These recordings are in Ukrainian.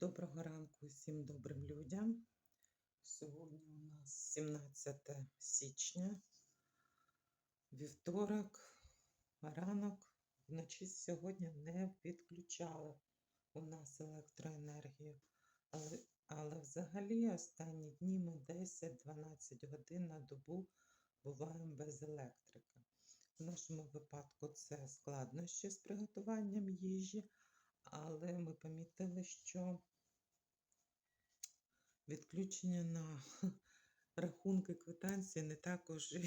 Доброго ранку всім добрим людям. Сьогодні у нас 17 січня, вівторок, ранок. Вночі сьогодні не відключали у нас електроенергію. Але, але взагалі останні дні ми 10-12 годин на добу буваємо без електрики. В нашому випадку це складнощі з приготуванням їжі. Але ми помітили, що відключення на рахунки квитанції не також.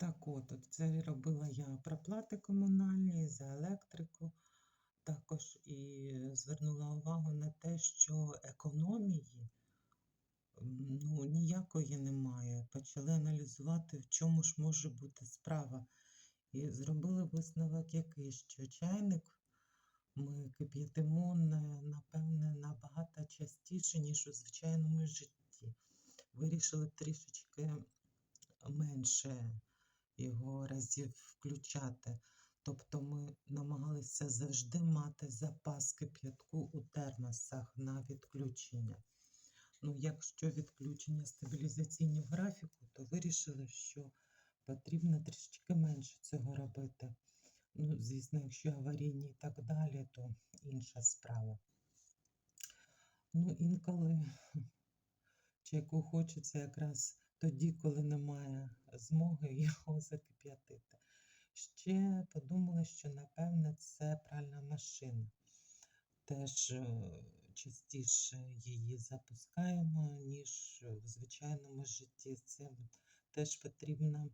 Так от, це робила я проплати комунальні за електрику. Також і звернула увагу на те, що економії ну, ніякої немає. Почали аналізувати, в чому ж може бути справа. І зробили висновок який, що чайник ми кип'ятимо, напевне, набагато частіше, ніж у звичайному житті. Вирішили трішечки менше його разів включати. Тобто ми намагалися завжди мати запас кип'ятку у термосах на відключення. Ну, якщо відключення стабілізаційні в графіку, то вирішили, що потрібно трішечки менше цього робити. Ну, звісно, якщо аварійні і так далі, то інша справа. Ну, інколи чайку хочеться якраз тоді, коли немає змоги його закип'ятити. Ще подумали, що напевне це пральна машина. Теж е, частіше її запускаємо, ніж в звичайному житті. Цим теж потрібно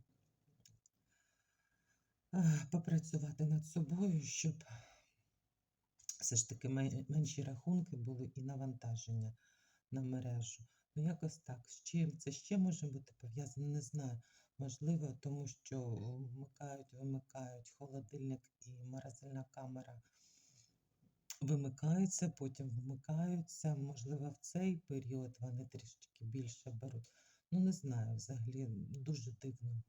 попрацювати над собою, щоб все ж таки менші рахунки були і навантаження на мережу. Ну, якось так. З чим це ще може бути пов'язано, не знаю. Можливо, тому що вмикають, вимикають холодильник і морозильна камера вимикаються, потім вмикаються. Можливо, в цей період вони трішечки більше беруть. Ну, не знаю, взагалі дуже дивно.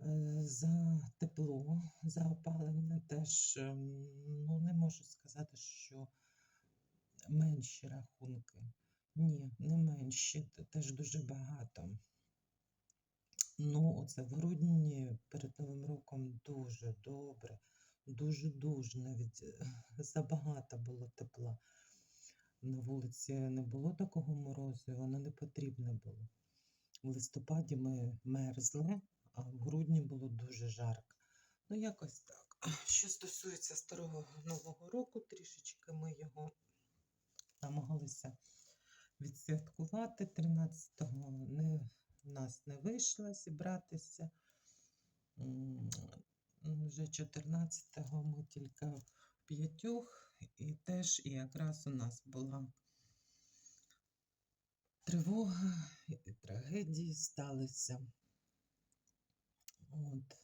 Е, За тепло, за опалення теж ем, ну, не можу сказати, що менші рахунки. Ні, не менші, теж дуже багато. Ну, оце в грудні перед Новим роком дуже добре, дуже-дуже навіть е, забагато було тепла. На вулиці не було такого морозу, воно не потрібне було. В листопаді ми мерзли, а в грудні було дуже жарко. Ну, якось так. Що стосується старого Нового року, трішечки ми його намагалися відсвяткувати. 13-го не, в нас не вийшло зібратися. Вже 14-го ми тільки в п'ятьох, і теж і якраз у нас була тривога і трагедії сталися. От,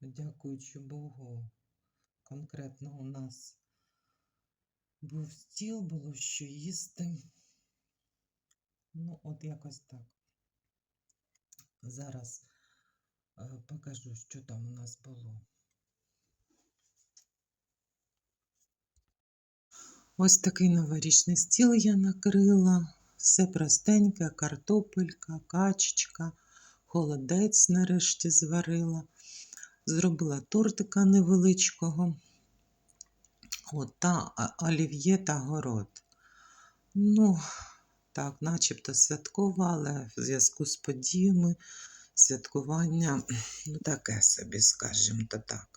дякуючи Богу, конкретно у нас був стіл, було що їсти. Ну, от якось так. Зараз е, покажу, що там у нас було. Ось такий новорічний стіл я накрила. Все простеньке, картопелька, качечка, холодець нарешті зварила. Зробила тортика невеличкого. От, та олів'є та город. Ну, так, начебто святково, але в зв'язку з подіями святкування, ну таке собі, скажімо то так.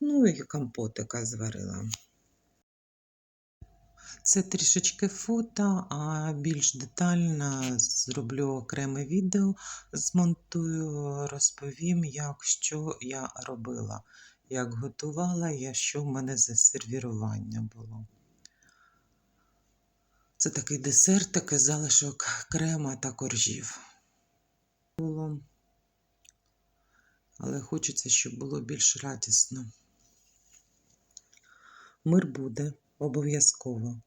Ну і компотика зварила. Це трішечки фото, а більш детально зроблю окреме відео, змонтую, розповім, як що я робила, як готувала я, що в мене за сервірування було. Це такий десерт, такий залишок крема та коржів. Було. Але хочеться, щоб було більш радісно. Мир буде обов'язково.